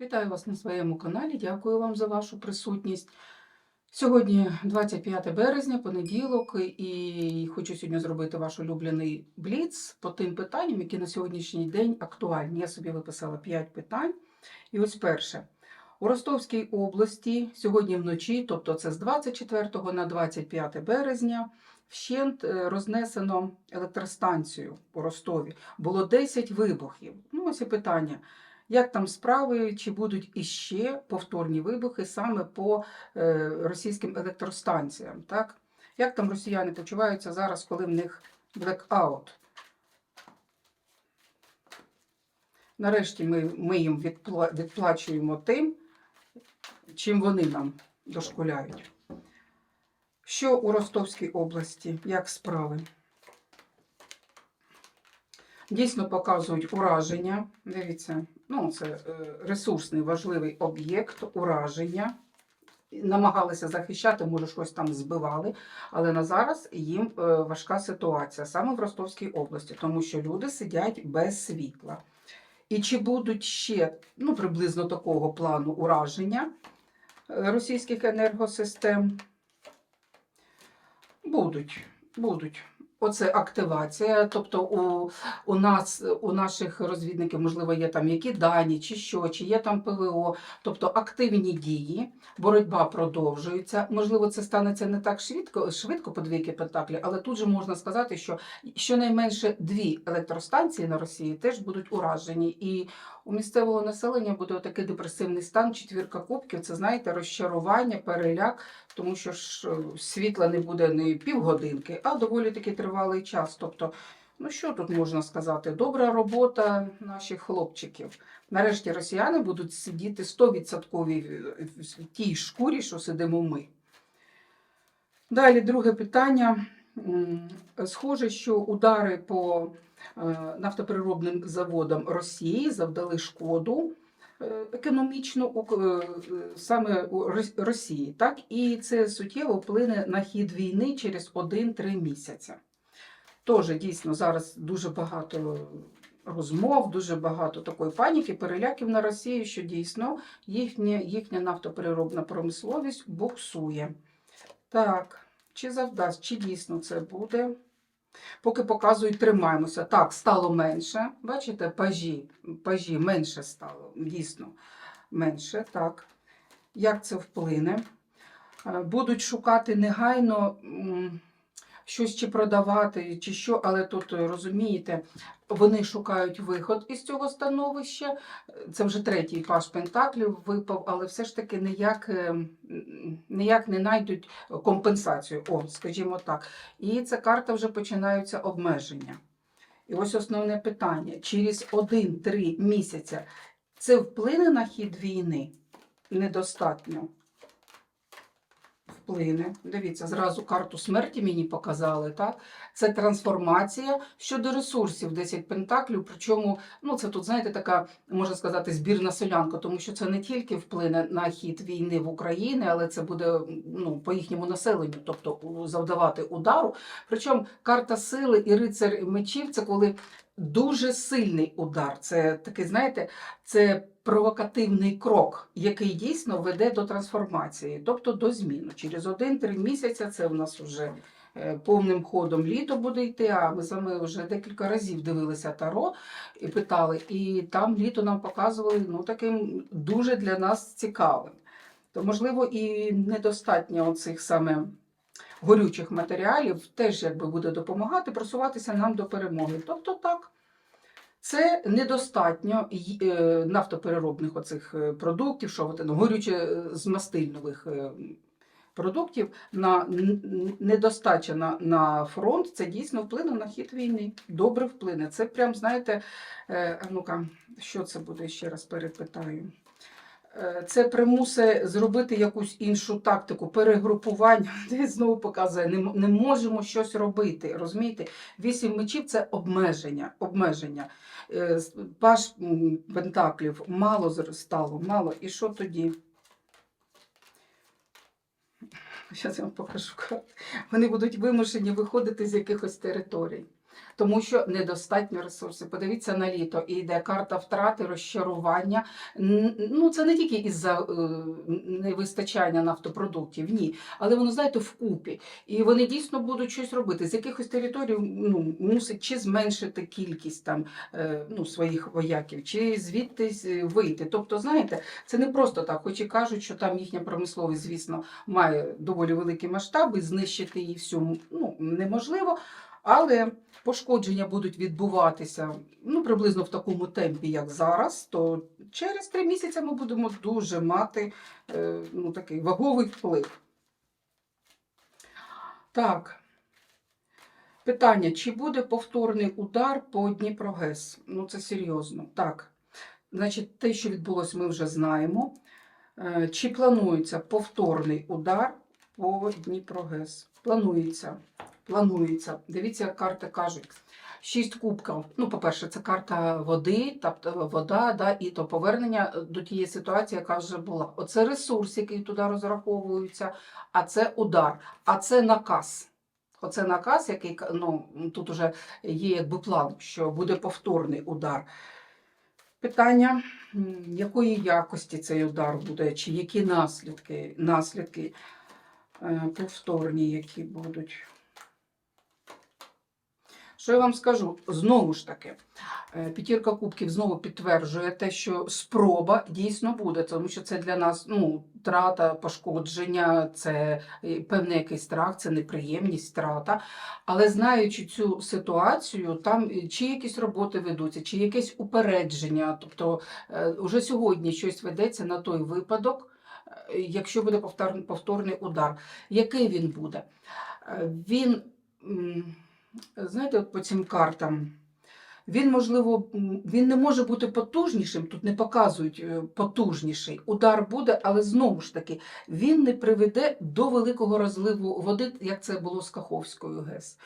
Вітаю вас на своєму каналі. Дякую вам за вашу присутність. Сьогодні 25 березня, понеділок, і хочу сьогодні зробити ваш улюблений бліц по тим питанням, які на сьогоднішній день актуальні. Я собі виписала 5 питань. І ось перше. У Ростовській області сьогодні вночі, тобто це з 24 на 25 березня, вщент е, рознесено електростанцію у Ростові. Було 10 вибухів. Ну, ось і питання. Як там справи, чи будуть іще повторні вибухи саме по е, російським електростанціям? Так? Як там росіяни почуваються зараз, коли в них блекаут? Нарешті ми, ми їм відпла- відплачуємо тим, чим вони нам дошкуляють. Що у Ростовській області? Як справи? Дійсно показують ураження. Дивіться, ну це е, ресурсний важливий об'єкт ураження. Намагалися захищати, може, щось там збивали, але на зараз їм е, важка ситуація саме в Ростовській області, тому що люди сидять без світла. І чи будуть ще ну, приблизно такого плану ураження е, російських енергосистем? Будуть, будуть. Оце активація. Тобто у, у нас, у наших розвідників, можливо, є там які дані, чи що, чи є там ПВО, тобто активні дії, боротьба продовжується. Можливо, це станеться не так швидко, швидко по двійки Пентаклі, але тут же можна сказати, що щонайменше дві електростанції на Росії теж будуть уражені. І у місцевого населення буде такий депресивний стан, четвірка кубків. Це знаєте, розчарування, переляк, тому що ж е, світла не буде не півгодинки, а доволі таки тривалий час. Тобто, ну що тут можна сказати? Добра робота наших хлопчиків. Нарешті росіяни будуть сидіти 100% в тій шкурі, що сидимо ми. Далі друге питання. Схоже, що удари по е, нафтопереробним заводам Росії завдали шкоду е, економічну у- е, саме у Росії, так і це суттєво вплине на хід війни через 1-3 місяці. Тож дійсно зараз дуже багато розмов, дуже багато такої паніки, переляків на Росію, що дійсно їхня, їхня нафтопереробна промисловість буксує. Так, чи завдасть, чи дійсно це буде? Поки показують, тримаємося. Так, стало менше. Бачите, пажі, пажі менше стало, дійсно менше. Так. Як це вплине? Е, Будуть шукати негайно щось чи продавати, чи що, але тут е, розумієте, вони шукають виход із цього становища. Це вже третій паш Пентаклів випав, але все ж таки ніяк, ніяк не знайдуть компенсацію. О, скажімо так. І ця карта вже починаються обмеження. І ось основне питання: через 1-3 місяця це вплине на хід війни? Недостатньо. Вплине. Дивіться, зразу карту смерті мені показали. Так? Це трансформація щодо ресурсів 10 пентаклів. Причому, ну це тут, знаєте, така, можна сказати, збірна солянка, тому що це не тільки вплине на хід війни в Україні, але це буде ну, по їхньому населенню, тобто завдавати удару. Причому карта сили і рицар мечів це коли дуже сильний удар. Це такий, знаєте, це провокативний крок, який дійсно веде до трансформації, тобто до зміни. Через 1-3 місяця це в нас вже е, повним ходом літо буде йти. А ми вами вже декілька разів дивилися таро і питали, і там літо нам показували ну, таким дуже для нас цікавим. То, можливо, і недостатньо оцих саме горючих матеріалів теж якби буде допомагати просуватися нам до перемоги. Тобто так. Це недостатньо е, нафтопереробних оцих е, продуктів, що ну, горюче е, з мастильнових продуктів на недостача на, на фронт, це дійсно вплине на хід війни. Добре вплине. Це прям, знаєте, ну-ка, що це буде ще раз перепитаю. Е, Це примусить зробити якусь іншу тактику, перегрупування. Де знову показує, не, не можемо щось робити. Розумієте? Вісім мечів це обмеження. обмеження. Е, Паш пентаклів мало зр- стало, мало. І що тоді? Зараз я вам покажу. Вони будуть вимушені виходити з якихось територій. Тому що недостатньо ресурсів. Подивіться на літо, і йде карта втрати, розчарування. Ну, це не тільки із-за е, невистачання нафтопродуктів, ні. Але воно, знаєте, вкупі. І вони дійсно будуть щось робити. З якихось територій ну, мусить чи зменшити кількість там, е, ну, своїх вояків, чи звідти вийти. Тобто, знаєте, це не просто так, хоч і кажуть, що там їхня промисловість, звісно, має доволі великі масштаби, знищити її всю ну, неможливо. Але пошкодження будуть відбуватися ну, приблизно в такому темпі, як зараз, то через три місяці ми будемо дуже мати е, ну, такий ваговий вплив. Так. Питання: чи буде повторний удар по Дніпрогес? Ну, це серйозно. Так. Значить, те, що відбулося, ми вже знаємо. Е, Чи планується повторний удар по Дніпрогес? Планується. Планується. Дивіться, як карти кажуть. Шість кубків. Ну, по-перше, це карта води, тобто вода, да, і то повернення до тієї ситуації, яка вже була. Оце ресурс, який туди розраховується, а це удар, а це наказ. Оце наказ, який ну, тут уже є якби план, що буде повторний удар. Питання, якої якості цей удар буде, чи які наслідки, наслідки е, повторні, які будуть. Що я вам скажу? Знову ж таки, е, п'ятірка кубків знову підтверджує те, що спроба дійсно буде, тому що це для нас ну, трата, пошкодження, це е, певний якийсь страх, це неприємність, страта. Але знаючи цю ситуацію, там е, чи якісь роботи ведуться, чи якесь упередження, тобто вже сьогодні щось ведеться на той випадок, якщо буде повтор- повторний удар. Який він буде? Він. Знаєте, от по цим картам, він, можливо, він не може бути потужнішим, тут не показують е, потужніший. Удар буде, але знову ж таки, він не приведе до великого розливу води, як це було з Каховською ГЕС.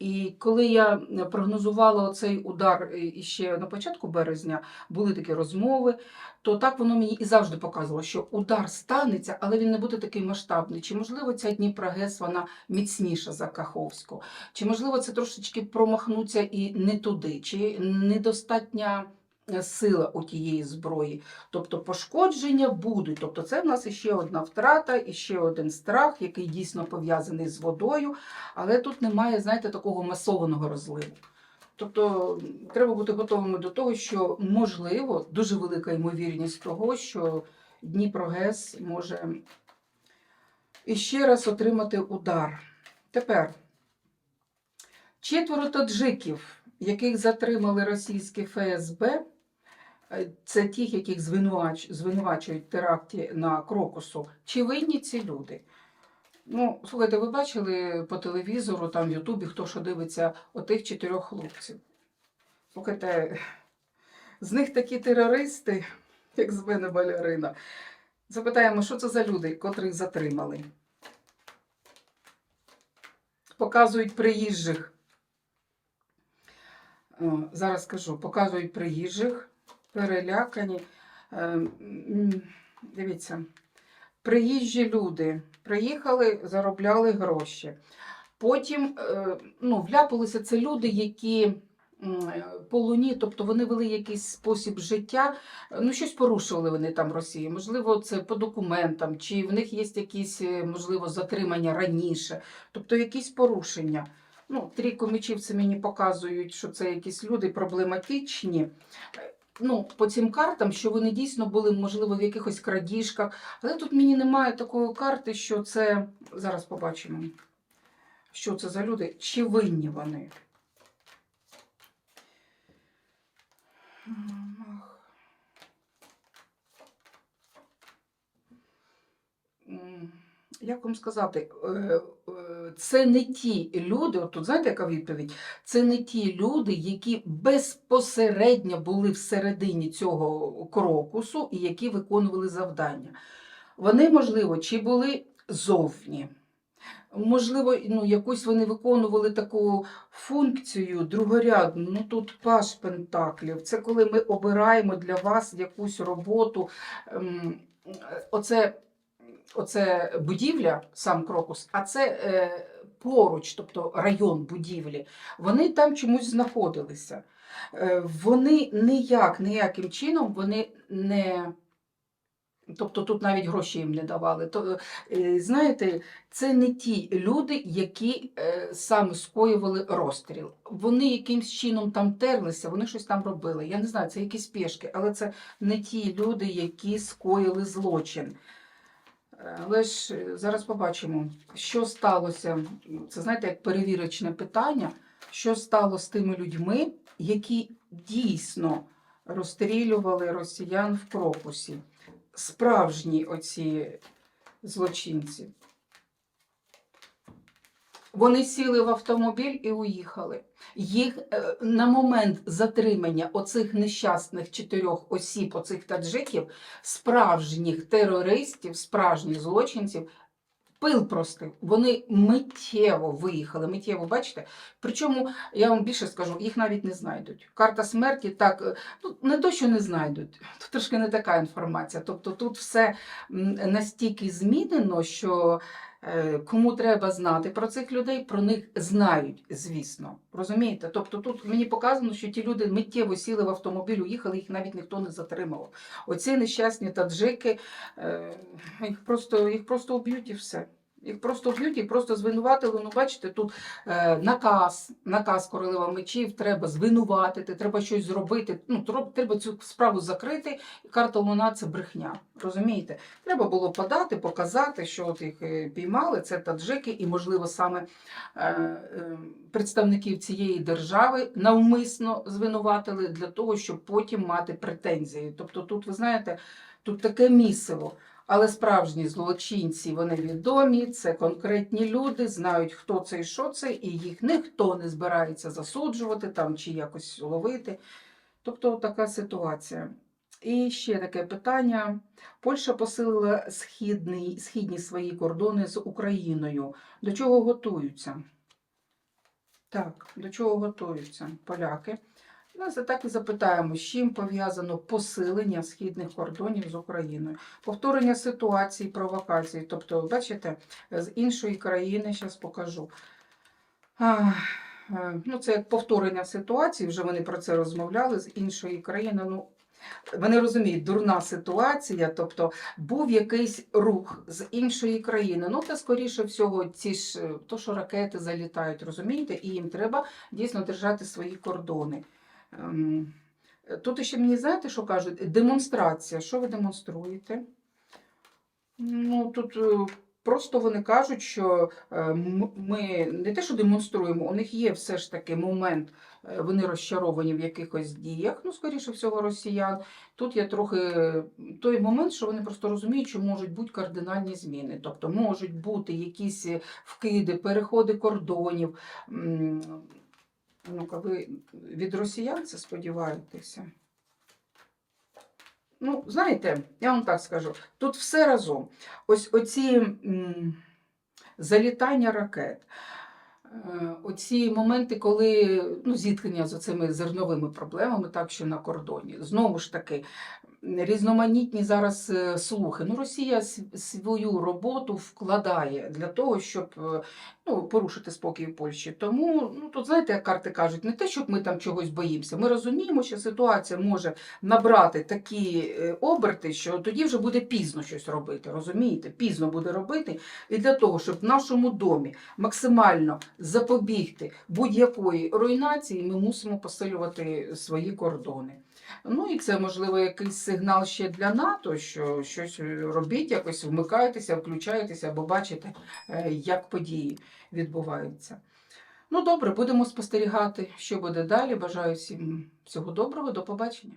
І коли я прогнозувала цей удар ще іще на початку березня, були такі розмови, то так воно мені і завжди показувало, що удар станеться, але він не буде такий масштабний. Чи можливо ця Дніпрогес вона міцніша за Каховську? Чи можливо це трошечки промахнуться і не туди, чи недостатня е, сила у тієї зброї? Тобто пошкодження будуть. Тобто це в нас іще одна втрата, і ще один страх, який дійсно пов'язаний з водою, але тут немає, знаєте, такого масованого розливу. Тобто треба бути готовими до того, що можливо дуже велика ймовірність того, що Дніпрогес може іще раз отримати удар. Тепер четверо таджиків, яких затримали російські ФСБ, це ті, яких звинувач, звинувачують в теракті на Крокусу. Чи винні ці люди? Ну, слухайте, ви бачили по телевізору, там в Ютубі, хто що дивиться отих чотирьох хлопців. Слухайте, з них такі терористи, як з мене балерина. Запитаємо, що це за люди, котрих затримали. Показують приїжджих. Зараз скажу, показують приїжджих, перелякані. Е, Дивіться, приїжджі люди приїхали, заробляли гроші. Потім е, ну, вляпалися це люди, які по луні, тобто вони вели якийсь спосіб життя, ну щось порушували вони там в Росії. Можливо, це по документам, чи в них є якісь, е, можливо, затримання раніше, тобто якісь порушення. Ну, трійко мечів це мені показують, що це якісь люди проблематичні. Ну, по цим картам, що вони дійсно були, можливо, в якихось крадіжках. Але тут мені немає такої карти, що це. Зараз побачимо, що це за люди, чи винні вони. Як вам сказати, Е, е, це не ті люди, от тут знаєте, яка відповідь? Це не ті люди, які безпосередньо були всередині цього крокусу і які виконували завдання. Вони, можливо, чи були зовні. Можливо, ну, якусь вони виконували таку функцію другорядну. Ну тут паш пентаклів. Це коли ми обираємо для вас якусь роботу. Ем, Оце, оце будівля, сам крокус, а це е, поруч, тобто район будівлі, вони там чомусь знаходилися. Е, Вони ніяк, ніяким чином вони не. Тобто тут навіть гроші їм не давали. То, е, знаєте, це не ті люди, які е, саме скоювали розстріл. Вони якимсь чином там терлися, вони щось там робили. Я не знаю, це якісь пішки, але це не ті люди, які скоїли злочин. Е, Але ж е, зараз побачимо, що сталося. Це знаєте, як перевірочне питання, що стало з тими людьми, які дійсно розстрілювали росіян в крокусі. Справжні оці злочинці. Вони сіли в автомобіль і уїхали. Їх е, на момент затримання оцих нещасних чотирьох осіб, оцих таджиків, справжніх терористів, справжніх злочинців, пил простив. Вони миттєво виїхали, миттєво, бачите? Причому, я вам більше скажу, їх навіть не знайдуть. Карта смерті так, е, ну, не то, що не знайдуть, тут трошки не така інформація. Тобто тут все настільки змінено, що кому треба знати про цих людей, про них знають, звісно. Розумієте? Тобто тут мені показано, що ті люди миттєво сіли в автомобіль, уїхали, їх навіть ніхто не затримував. Оці нещасні таджики, е, їх просто, їх просто уб'ють і все. Їх просто вб'ють, їх просто звинуватили. Ну, бачите, тут е, наказ, наказ королева мечів, треба звинуватити, треба щось зробити. Ну, треба цю справу закрити. І карта Луна це брехня. Розумієте? Треба було подати, показати, що от їх е, піймали, це таджики, і, можливо, саме е, е, представників цієї держави навмисно звинуватили для того, щоб потім мати претензії. Тобто, тут, ви знаєте, тут таке місиво. Але справжні злочинці вони відомі, це конкретні люди, знають, хто це і що це, і їх ніхто не збирається засуджувати там чи якось ловити. Тобто така ситуація. І ще таке питання. Польща посилила східний, східні свої кордони з Україною. До чого готуються? Так, до чого готуються поляки? Нас так і запитаємо, з чим пов'язано посилення східних кордонів з Україною. Повторення ситуації, провокації. Тобто, бачите, з іншої країни, зараз покажу. Е, ну, це як повторення ситуації, вже вони про це розмовляли з іншої країни. Ну, вони розуміють, дурна ситуація, тобто був якийсь рух з іншої країни. Ну, це скоріше всього, ці ж е, то, що ракети залітають, розумієте, і їм треба дійсно держати свої кордони. Ем, Тут ще мені знаєте, що кажуть? Демонстрація. Що ви демонструєте? Ну, тут е, просто вони кажуть, що е, ми не те, що демонструємо, у них є все ж таки момент, е, вони розчаровані в якихось діях, ну, скоріше всього, росіян. Тут є трохи той момент, що вони просто розуміють, що можуть бути кардинальні зміни. Тобто можуть бути якісь вкиди, переходи кордонів. Ну-ка, ви від росіян це сподіваєтеся? Ну, знаєте, я вам так скажу, тут все разом. Ось оці м, залітання ракет, е, оці моменти, коли ну, зіткнення з цими зерновими проблемами, так що на кордоні. Знову ж таки, різноманітні зараз е, слухи. Ну, Росія свою роботу вкладає для того, щоб е, ну, порушити спокій в Польщі. Тому, ну, тут, знаєте, як карти кажуть, не те, щоб ми там чогось боїмося. Ми розуміємо, що ситуація може набрати такі е, оберти, що тоді вже буде пізно щось робити. Розумієте? Пізно буде робити. І для того, щоб в нашому домі максимально запобігти будь-якої руйнації, ми мусимо посилювати свої кордони. Ну і це можливо якийсь сигнал ще для НАТО, що щось робіть, якось вмикайтеся, включайтеся, або бачите, е, як події відбуваються. Ну добре, будемо спостерігати, що буде далі. Бажаю всім всього доброго, до побачення.